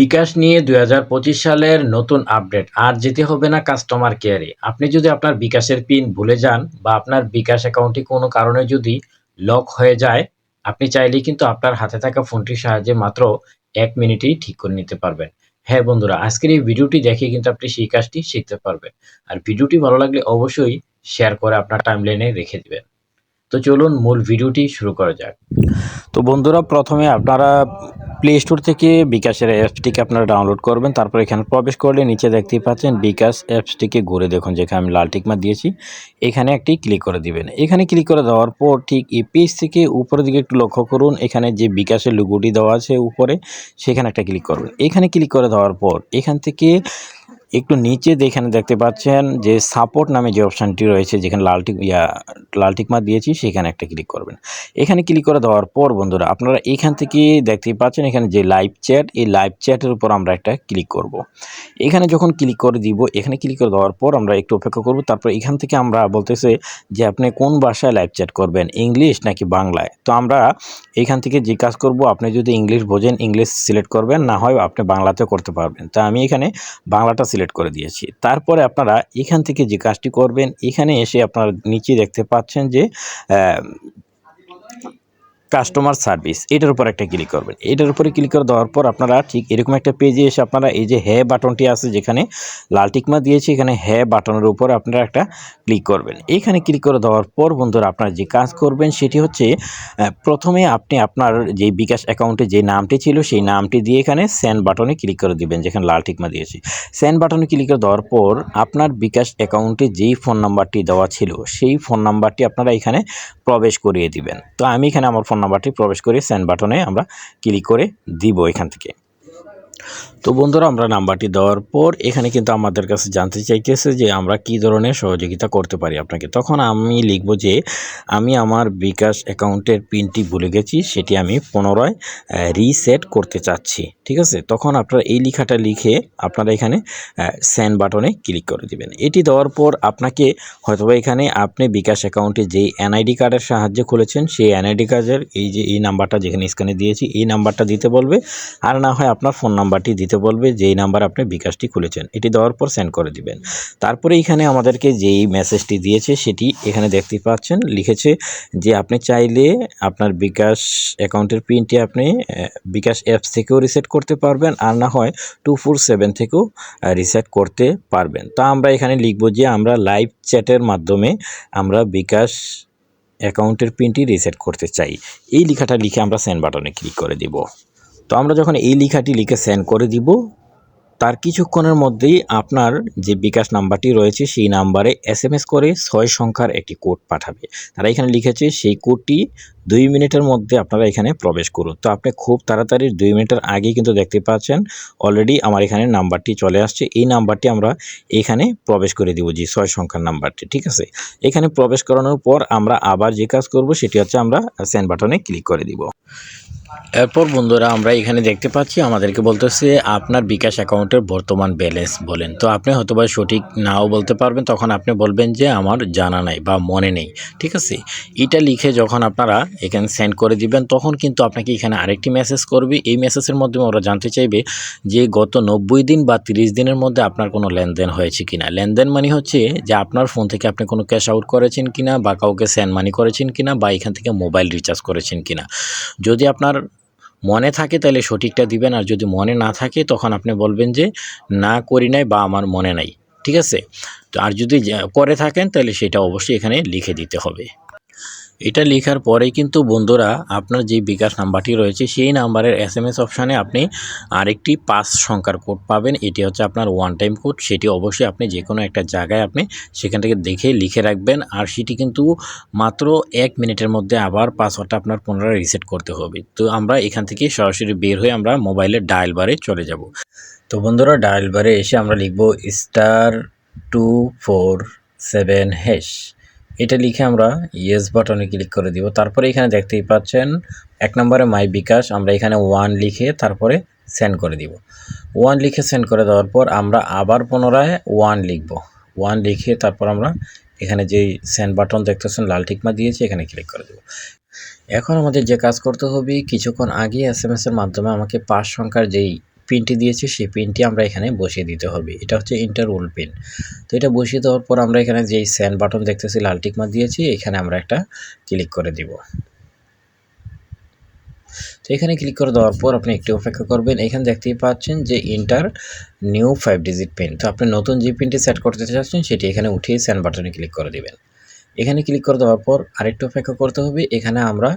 বিকাশ নিয়ে দু হাজার পঁচিশ সালের নতুন আপডেট। আর যেতে হবে না কাস্টমার কেয়ারে আপনি যদি আপনার বিকাশের পিন ভুলে যান বা আপনার বিকাশ অ্যাকাউন্টটি কোনো কারণে যদি লক হয়ে যায়, আপনি চাইলে কিন্তু আপনার হাতে থাকা ফোনটির সাহায্যে মাত্র এক মিনিটেই ঠিক করে নিতে পারবেন। হ্যাঁ বন্ধুরা, আজকের এই ভিডিওটি দেখে কিন্তু আপনি সেই কাজটি শিখতে পারবেন। আর ভিডিওটি ভালো লাগলে অবশ্যই শেয়ার করে আপনার টাইমলাইনে রেখে দিবেন। তো চলুন মূল ভিডিওটি শুরু করা যাক। তো বন্ধুরা, প্রথমে আপনারা প্লে স্টোর থেকে বিকাশের অ্যাপসটিকে আপনারা ডাউনলোড করবেন, তারপর এখানে প্রবেশ করলে নিচে দেখতেই পাচ্ছেন বিকাশ অ্যাপসটিকে ঘুরে দেখুন, যেখানে আমি লাল টিকমা দিয়েছি। এখানে একটি ক্লিক করে দিবেন। এখানে ক্লিক করে দেওয়ার পর ঠিক এই পেজ থেকে উপরের দিকে একটু লক্ষ্য করুন, এখানে যে বিকাশের লুগুটি দেওয়া আছে উপরে, সেখানে একটা ক্লিক করবেন। এখানে ক্লিক করে দেওয়ার পর এখান থেকে একটু নিচে যেখানে দেখতে পাচ্ছেন যে সাপোর্ট নামে যে অপশানটি রয়েছে, যেখানে লাল টিক ইয়া লাল টিকমা দিয়েছি, সেখানে একটা ক্লিক করবেন। এখানে ক্লিক করে দেওয়ার পর বন্ধুরা, আপনারা এখান থেকে দেখতেই পাচ্ছেন এখানে যে লাইভ চ্যাট এই লাইভ চ্যাটের উপর আমরা একটা ক্লিক করব। এখানে যখন ক্লিক করে দিব, এখানে ক্লিক করে দেওয়ার পর আমরা একটু অপেক্ষা করব। তারপর এখান থেকে আমরা বলতেছে যে আপনি কোন ভাষায় লাইভ চ্যাট করবেন, ইংলিশ নাকি বাংলায়? তো আমরা এখান থেকে যে কাজ করব, আপনি যদি ইংলিশ বোঝেন, ইংলিশ সিলেক্ট করবেন, না হয় আপনি বাংলাতেও করতে পারবেন। তা আমি এখানে বাংলাটা করে দিয়েছি। তারপরে আপনারা এখান থেকে যে কাজটি করবেন, এখানে এসে আপনারা নিচে দেখতে পাচ্ছেন যে কাস্টমার সার্ভিস এটার উপর একটা ক্লিক করবেন। এটার উপরে ক্লিক করে দেওয়ার পর আপনারা ঠিক এরকম একটা পেজে এসে আপনারা এই যে হ্যাঁ বাটনটি আছে যেখানে লাল টিকমা দিয়েছি, এখানে হ্যাঁ বাটনের উপর আপনারা একটা ক্লিক করবেন। এখানে ক্লিক করে দেওয়ার পর বন্ধুরা আপনারা যে কাজ করবেন সেটি হচ্ছে প্রথমে আপনি আপনার যে বিকাশ অ্যাকাউন্টে যে নামটি ছিল সেই নামটি দিয়ে এখানে সেন্ড বাটনে ক্লিক করে দিবেন, যেখানে লাল টিকমা দিয়েছি। সেন্ড বাটনে ক্লিক করে দেওয়ার পর আপনার বিকাশ অ্যাকাউন্টে যেই ফোন নাম্বারটি দেওয়া ছিল, সেই ফোন নাম্বারটি আপনারা এখানে প্রবেশ করিয়ে দিবেন। তো আমি এখানে আমার ফোন নাম্বারটি প্রবেশ করে সেন্ড বাটনে আমরা ক্লিক করে দিব এখান থেকে। তো বন্ধুরা, আমরা নাম্বারটি দেওয়ার পর এখানে কিন্তু আমাদের কাছে জানতে চাইতেছে যে আমরা কি ধরনের সহযোগিতা করতে পারি আপনাকে। তখন আমি লিখব যে, আমি আমার বিকাশ অ্যাকাউন্টের পিনটি ভুলে গেছি, সেটি আমি পুনরায় রিসেট করতে চাচ্ছি, ঠিক আছে? তখন আপনারা এই লেখাটা লিখে আপনারা এখানে সেন্ড বাটনে ক্লিক করে দিবেন। এটি দেওয়ার পর আপনাকে হয়তোবা এখানে আপনি বিকাশ অ্যাকাউন্টে যেই এনআইডি কার্ডের সাহায্যে খুলেছেন, সেই এনআইডি কার্ডের এই যে, এই নাম্বারটা যেখানে স্ক্যানে দিয়েছি, এই নাম্বারটা দিতে বলবে। আর না হয় আপনার ফোন নাম্বারটি দিতে বলবে, যেই নাম্বার আপনি বিকাশটি খুলেছেন। এটি দেওয়ার পর সেন্ড করে দিবেন। তারপরে এখানে আমাদেরকে যেই মেসেজটি দিয়েছে, সেটি এখানে দেখতে পাচ্ছেন, লিখেছে যে আপনি চাইলে আপনার বিকাশ অ্যাকাউন্টের পিনটি আপনি বিকাশ অ্যাপস থেকেও রিসেট করতে পারবেন, আর না হয় টু ফোর সেভেন থেকেও রিসেট করতে পারবেন। তা আমরা এখানে লিখব যে আমরা লাইভ চ্যাটের মাধ্যমে আমরা বিকাশ অ্যাকাউন্টের পিনটি রিসেট করতে চাই। এই লেখাটা লিখে আমরা সেন্ড বাটনে ক্লিক করে দিব। তো আমরা যখন এই লেখাটি লিখে সেন্ড করে দিব, তার কিছুক্ষণের মধ্যেই আপনার যে বিকাশ নাম্বারটি রয়েছে, সেই নাম্বারে এস এম এস করে ছয় সংখ্যার একটি কোড পাঠাবে। তারা এখানে লিখেছে, সেই কোডটি দুই মিনিটের মধ্যে আপনারা এখানে প্রবেশ করুন। তো আপনি খুব তাড়াতাড়ি দুই মিনিটের আগে কিন্তু দেখতে পাচ্ছেন অলরেডি আমার এখানে নাম্বারটি চলে আসছে। এই নাম্বারটি আমরা এখানে প্রবেশ করে দিব যে ছয় সংখ্যার নাম্বারটি, ঠিক আছে? এখানে প্রবেশ করানোর পর আমরা আবার যে কাজ করব, সেটি হচ্ছে আমরা সেন্ড বাটনে ক্লিক করে দিব। এরপর বন্ধুরা আমরা এখানে দেখতে পাচ্ছি, আমাদেরকে বলতেছে আপনার বিকাশ অ্যাকাউন্টের বর্তমান ব্যালেন্স বলেন। তো আপনি হয়তোবা সঠিক নাও বলতে পারবেন, তখন আপনি বলবেন যে আমার জানা নাই বা মনে নেই, ঠিক আছে? এটা লিখে যখন আপনারা এখানে সেন্ড করে দিবেন, তখন কিন্তু আপনাকে এখানে আরেকটি মেসেজ করবে। এই মেসেজের মাধ্যমে ওরা জানতে চাইবে যে গত নব্বই দিন বা তিরিশ দিনের মধ্যে আপনার কোনো লেনদেন হয়েছে কিনা। লেনদেন মানে হচ্ছে যে আপনার ফোন থেকে আপনি কোনো ক্যাশ আউট করেছেন কিনা বা কাউকে সেন্ড মানি করেছেন কিনা বা এখান থেকে মোবাইল রিচার্জ করেছেন কিনা। যদি আপনার মনে থাকে তাহলে সঠিকটা দিবেন, আর যদি মনে না থাকে তখন আপনি বলবেন যে, না করি নাই বা আমার মনে নাই। ঠিক আছে? আর যদি করে থাকেন তাহলে সেটা অবশ্যই এখানে লিখে দিতে হবে। এটা লেখার পরে কিন্তু বন্ধুরা আপনার যে বিকাশ নাম্বারটি রয়েছে, সেই নাম্বারের এস এম এস অপশানে আপনি আরেকটি পাঁচ সংখ্যার কোড পাবেন। এটি হচ্ছে আপনার ওয়ান টাইম কোড সেটি অবশ্যই আপনি যে কোনো একটা জায়গায় আপনি সেখান থেকে দেখে লিখে রাখবেন। আর সেটি কিন্তু মাত্র এক মিনিটের মধ্যে আবার পাসওয়ার্ডটা আপনার পুনরায় রিসেট করতে হবে। তো আমরা এখান থেকে সরাসরি বের হয়ে আমরা মোবাইলের ডায়াল বারে চলে যাব। তো বন্ধুরা ডায়াল বারে এসে আমরা লিখব star two four seven hash এটা লিখে আমরা ইয়েস বাটনে ক্লিক করে দিব। তারপরে এখানে দেখতেই পাচ্ছেন, এক নম্বরে মাই বিকাশ, আমরা এখানে ওয়ান লিখে তারপরে সেন্ড করে দিব। ওয়ান লিখে সেন্ড করে দেওয়ার পর আমরা আবার পুনরায় ওয়ান লিখব। ওয়ান লিখে তারপর আমরা এখানে যেই সেন্ড বাটন দেখতেছেন, লাল টিকমা দিয়েছি, এখানে ক্লিক করে দেব। এখন আমাদের যে কাজ করতে হবে, কিছুক্ষণ আগে এস এম এর মাধ্যমে আমাকে পাঁচ সংখ্যার যেই পিনটি দিয়েছি, সেই পিনটি আমরা এখানে বসিয়ে দিতে হবে। এটা হচ্ছে ইন্টার ওল পিন তো এটা বসিয়ে দেওয়ার পর আমরা এখানে যেই স্যান্ড বাটন দেখতেছি, লাল টিকমার দিয়েছি, এখানে আমরা একটা ক্লিক করে দিব। তো এখানে ক্লিক করে দেওয়ার পর আপনি একটু অপেক্ষা করবেন। এখানে দেখতেই পাচ্ছেন যে enter new five digit pin তো আপনি নতুন যে পিনটি সেট করতে চাচ্ছেন, সেটি এখানে উঠিয়ে স্যান্ড বাটনে ক্লিক করে দিবেন। এখানে ক্লিক করে দেওয়ার পর আরেকটু অপেক্ষা করতে হবে। এখানে আমরা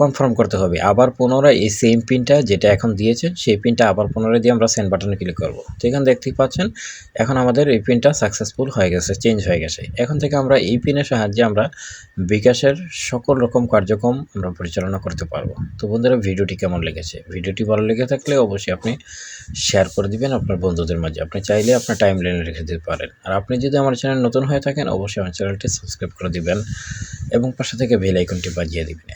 কনফার্ম করতে হবে। আবার পুনরায় এই সেম পিনটা যেটা এখন দিয়েছেন, সেই পিনটা আবার পুনরায় দিয়ে আমরা সেন্ড বাটনে ক্লিক করব। তো এখানে দেখতেই পাচ্ছেন, এখন আমাদের এই পিনটা সাকসেসফুল হয়ে গেছে চেঞ্জ হয়ে গেছে। এখন থেকে আমরা এই পিনের সাহায্যে আমরা বিকাশের সকল রকম কার্যক্রম আমরা পরিচালনা করতে পারব। তো বন্ধুরা, ভিডিওটি কেমন লেগেছে? ভিডিওটি ভালো লেগে থাকলে অবশ্যই আপনি শেয়ার করে দিবেন আপনার বন্ধুদের মাঝে। আপনি চাইলে আপনার টাইম লাইনে রেখে দিতে পারেন। আর আপনি যদি আমার চ্যানেল নতুন হয়ে থাকেন, অবশ্যই আমার চ্যানেলটি সাবস্ক্রাইব করে দিবেন এবং পাশে থেকে বেল আইকনটি বাজিয়ে দিবেন।